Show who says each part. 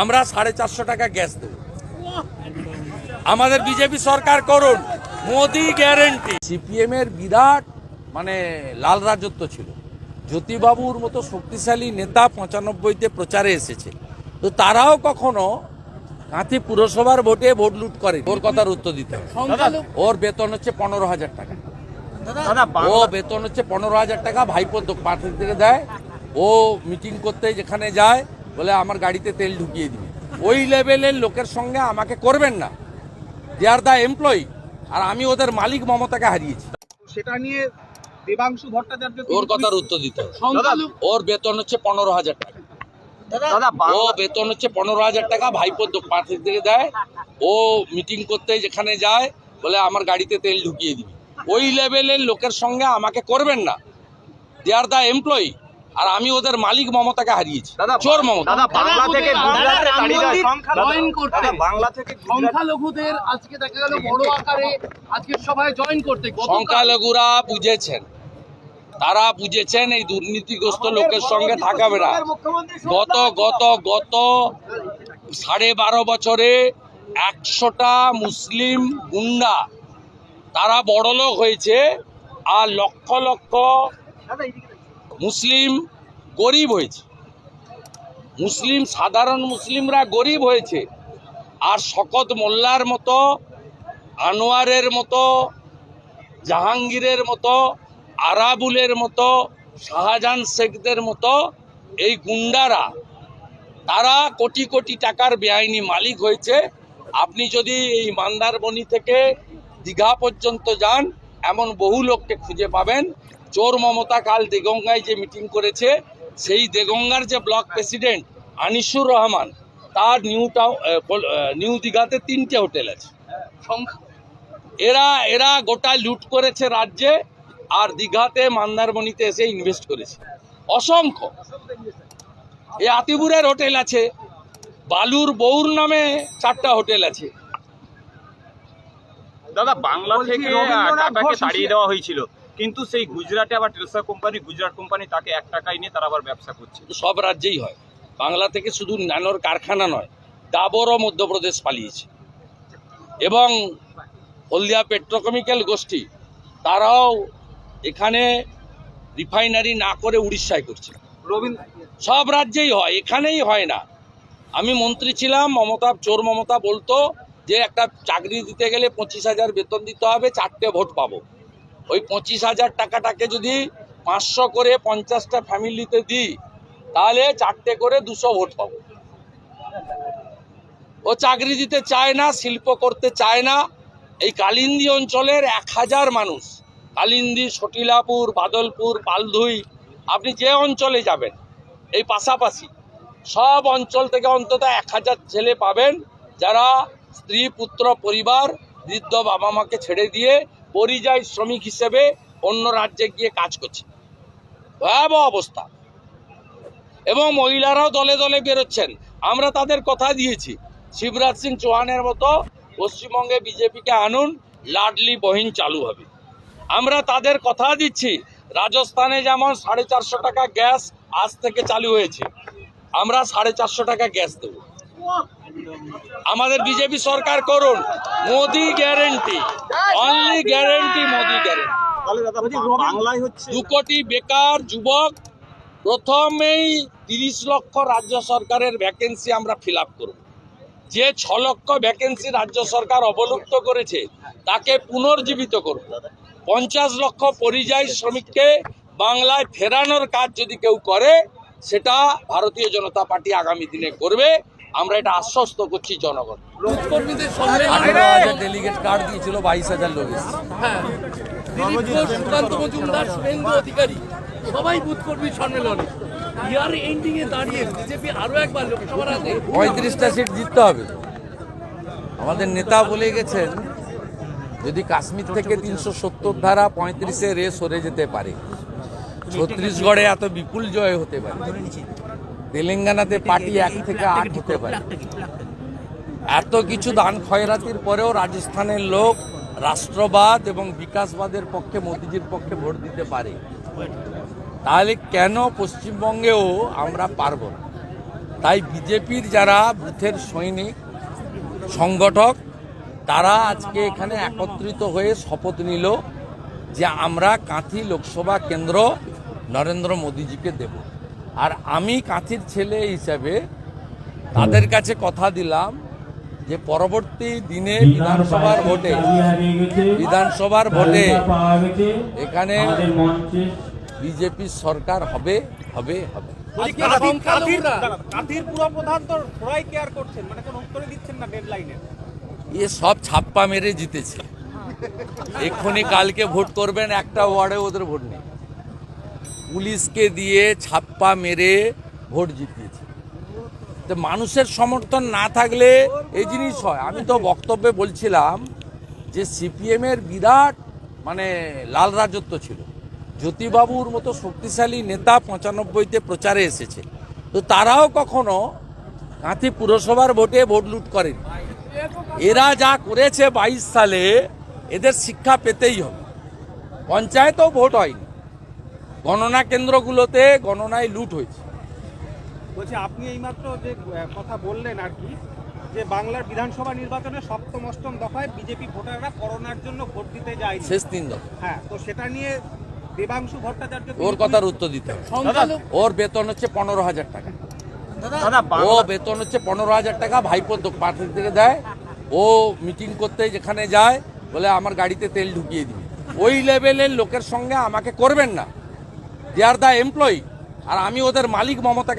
Speaker 1: আমরা সাড়ে চারশো টাকা গ্যাস দেব। আমাদের বিজেপি সরকার করুন মোদি গ্যারেন্টি সিপিএম এর বিরাট মানে লাল রাজত্ব ছিল। জ্যোতিবাবুর মতো শক্তিশালী নেতা পঁচানব্বইতে প্রচারে এসেছে। তো তারাও কখনো কাঁথি পুরসভার ভোটে ভোট লুট করে। ওর কথার উত্তর দিতে ওর বেতন হচ্ছে পনেরো হাজার টাকা।
Speaker 2: দাদা
Speaker 1: ও বেতন হচ্ছে পনেরো হাজার টাকা ভাইপো পার্টি থেকে দেয়। ও মিটিং করতে যেখানে যায় বলে আমার গাড়িতে তেল ঢুকিয়ে দিবে। ওই লেভেলের লোকের সঙ্গে আমাকে করবেন না। দে আর দ্য এমপ্লয়ি আর আমি ওদের মালিক মমতাকে হারিয়েছি।
Speaker 2: সেটা নিয়ে দেবাংশু ভট্টাচার্য
Speaker 1: ওর কথার উত্তর দিতে ওর বেতন হচ্ছে পনেরো হাজার টাকা। ও বেতন হচ্ছে পনেরো হাজার টাকা ভাইপো পার্টি থেকে দেয়। ও মিটিং করতে যেখানে যায় বলে আমার গাড়িতে তেল ঢুকিয়ে দিবে। ওই লেভেলের লোকের সঙ্গে আমাকে করবেন না। দে আর দ্য এমপ্লয়ি আর আমি ওদের মালিক মমতাকে হারিয়েছি। চোর মমতা।
Speaker 2: বাংলা থেকে বাংলা
Speaker 3: সংখ্যালঘুদের আজকে দেখা গেল বড় আকারে আজকের সভায় জয়েন করতে।
Speaker 1: সংখ্যালঘুরা বুঝেছেন। তারা বুঝেছেন এই দুর্নীতিগ্রস্ত লোকের সঙ্গে থাকাবে না। গত গত গত সাড়ে বারো বছরে একশোটা মুসলিম গুন্ডা। তারা বড়লোক হয়েছে আর লক্ষ লক্ষ মুসলিম গরিব হয়েছে। মুসলিম, সাধারণ মুসলিমরা গরিব হয়েছে। আর শকত মোল্লার মতো, আনোয়ারের মতো, জাহাঙ্গীরের মতো, আরাবুলের মতো, শাহজাহান শেখদের মতো এই গুন্ডারা, তারা কোটি কোটি টাকার বেআইনি মালিক হয়েছে। আপনি যদি এই মান্দারবনি থেকে দীঘা পর্যন্ত যান, এমন বহু লোককে খুঁজে পাবেন। চোর মমতা কাল দেগঙ্গায় যে মিটিং করেছে সেই দেগঙ্গার যে ব্লক প্রেসিডেন্ট আনিসুর রহমান তার নিউ টাউন নিউ দীঘাতে তিনটে হোটেল আছে। এরা এরা গোটা লুট করেছে রাজ্যে আর দীঘাতে মান্দারমণিতে এসে ইনভেস্ট করেছে। অসংখ্য। এ আতিপুরের হোটেল আছে। বালুর বৌর নামে চারটা হোটেল আছে।
Speaker 2: দাদা বাংলা থেকে তাড়িয়ে দেওয়া হয়েছিল। কিন্তু সেই গুজরাটে আবার টেলসা কোম্পানি গুজরাট কোম্পানি তাকে এক টাকায় নিয়ে তারা আবার ব্যবসা করছে।
Speaker 1: সব রাজ্যেই হয়। বাংলা থেকে শুধু ন্যানোর কারখানা নয় ডাবরও মধ্যপ্রদেশ পালিয়েছে। এবং হলদিয়া পেট্রোকেমিক্যাল গোষ্ঠী তারাও এখানে রিফাইনারি না করে উড়িষ্যায় করছে। সব রাজ্যেই হয় এখানেই হয় না। আমি মন্ত্রী ছিলাম মমতা চোর মমতা বলতো যে একটা চাকরি দিতে গেলে পঁচিশ হাজার বেতন দিতে হবে চারটে ভোট পাবো। ওই পঁচিশ হাজার টাকাটাকে যদি পাঁচশো করে পঞ্চাশটা ফ্যামিলিতে দিই, তাহলে চারটে করে দুশো ভোট পাবো ও চাকরি দিতে চায় না, শিল্প করতে চায় না। এই কালিন্দি অঞ্চলের এক হাজার মানুষ, কালিন্দি, সটিলাপুর, বাদলপুর, পালধুই, আপনি যে অঞ্চলে যাবেন, এই পাশাপাশি সব অঞ্চল থেকে অন্তত এক হাজার ছেলে পাবেন, যারা স্ত্রী, পুত্র, পরিবার, বৃদ্ধ বাবা মাকে ছেড়ে দিয়ে পরিযায়ী শ্রমিক হিসেবে অন্য রাজ্যে গিয়ে কাজ করছে। ভয়াবহ অবস্থা। এবং মহিলারাও দলে দলে বেরোচ্ছেন। আমরা তাদের কথা দিয়েছি। শিবরাজ সিং চৌহানের মতো পশ্চিমবঙ্গে বিজেপিকে আনুন, লাডলি বহিন চালু হবে। আমরা তাদের কথা দিচ্ছি, রাজস্থানে যেমন সাড়ে চারশো টাকা গ্যাস আজ থেকে চালু হয়েছে, আমরা সাড়ে চারশো টাকা গ্যাস দেব। আমাদের বিজেপি সরকার করুন, Modi guarantee only guarantee Modi guarantee দু কোটি বেকার যুবক, প্রথমেই তিরিশ লক্ষ রাজ্য সরকারের ভ্যাকেন্সি আমরা ফিল আপ করব। যে ছ লক্ষ ভ্যাকেন্সি রাজ্য সরকার অবলুপ্ত করেছে, তাকে পুনর্জীবিত করব। পঞ্চাশ লক্ষ পরিযায়ী শ্রমিককে বাংলায় ফেরানোর কাজ যদি কেউ করে, সেটা ভারতীয় জনতা পার্টি আগামী দিনে করবে। আমরা এটা আশ্বস্ত করছি জনগণ।
Speaker 3: কর্মীদের সম্মেলন
Speaker 1: ডেলিগেট কার্ড দিয়েছিল বাইশ হাজার লোক
Speaker 3: হ্যাঁ। দিলীপ ঘোষ সুকান্ত মজুমদার শুভেন্দু অধিকারী সবাই বুথ কর্মী সম্মেলনে। ইয়ার এন্ডিং এ দাঁড়িয়ে বিজেপি আরও একবার লোকসভার
Speaker 1: পঁয়ত্রিশটা সিট জিততে হবে আমাদের নেতা বলে গেছেন যদি কাশ্মীর থেকে তিনশো সত্তর ধারা পঁয়ত্রিশে রে সরে যেতে পারে ছত্তিশগড়ে এত বিপুল জয় হতে পারে। তেলেঙ্গানাতে পার্টি এক থেকে আট হতে পারে। এত কিছু দান খয়রাতির পরেও রাজস্থানের লোক রাষ্ট্রবাদ এবং বিকাশবাদের পক্ষে মোদিজির পক্ষে ভোট দিতে পারে। তাহলে কেন পশ্চিমবঙ্গেও আমরা পারব না? তাই বিজেপির যারা বুথের সৈনিক সংগঠক তারা আজকে এখানে একত্রিত হয়ে শপথ নিল যে আমরা কাঁথি লোকসভা কেন্দ্র নরেন্দ্র মোদীজিকে দেব। আর আমি কাঁথির ছেলে হিসাবে তাদের কাছে কথা দিলাম যে পরবর্তী দিনে বিধানসভার ভোটে বিধানসভার ভোটে এখানে বিজেপির সরকার হবে হবে হবে।
Speaker 4: মানে কোনো উত্তরই দিচ্ছেন না ডেডলাইনে
Speaker 1: এ সব ছাপ্পা মেরে জিতেছে। এক্ষুনি কালকে ভোট করবেন একটা ওয়ার্ডে ওদের ভোট নেই। পুলিশকে দিয়ে ছাপ্পা মেরে ভোট জিতিয়েছে। তো মানুষের সমর্থন না থাকলে এই জিনিস হয়। আমি তো বক্তব্যে বলছিলাম যে সিপিএমের বিরাট মানে লাল রাজত্ব ছিল। জ্যোতিবাবুর মতো শক্তিশালী নেতা পঁচানব্বইতে প্রচারে এসেছে। তো তারাও কখনো কাঁথি পুরসভার ভোটে ভোট লুট করেনি। এরা যা করেছে বাইশ সালে, এদের শিক্ষা পেতেই হবে। পঞ্চায়েতেও ভোট হয়নি। গণনা কেন্দ্রগুলোতে গণনায় লুট হয়েছে।
Speaker 4: বলছি আপনি এইমাত্র যে কথা বললেন আর কি যে বাংলার বিধানসভা নির্বাচনে সপ্তম অষ্টম দফায় বিজেপি ভোটাররা করোনার জন্য ভোট দিতে যায়
Speaker 1: শেষ তিন দফা।
Speaker 4: হ্যাঁ তো সেটা নিয়ে দেবাংশু ভট্টাচার্য
Speaker 1: ওর কথার উত্তর দিতে হবে। ওর বেতন হচ্ছে পনেরো হাজার টাকা।
Speaker 2: দাদা
Speaker 1: ও বেতন হচ্ছে পনেরো হাজার টাকা ভাইপো পার্টি থেকে দেয়। ও মিটিং করতে যেখানে যায় বলে আমার গাড়িতে তেল ঢুকিয়ে দিবি। ওই লেভেলের লোকের সঙ্গে আমাকে করবেন না। দে আর দ্য এমপ্লয়ি আর আমি ওদের মালিক মমতা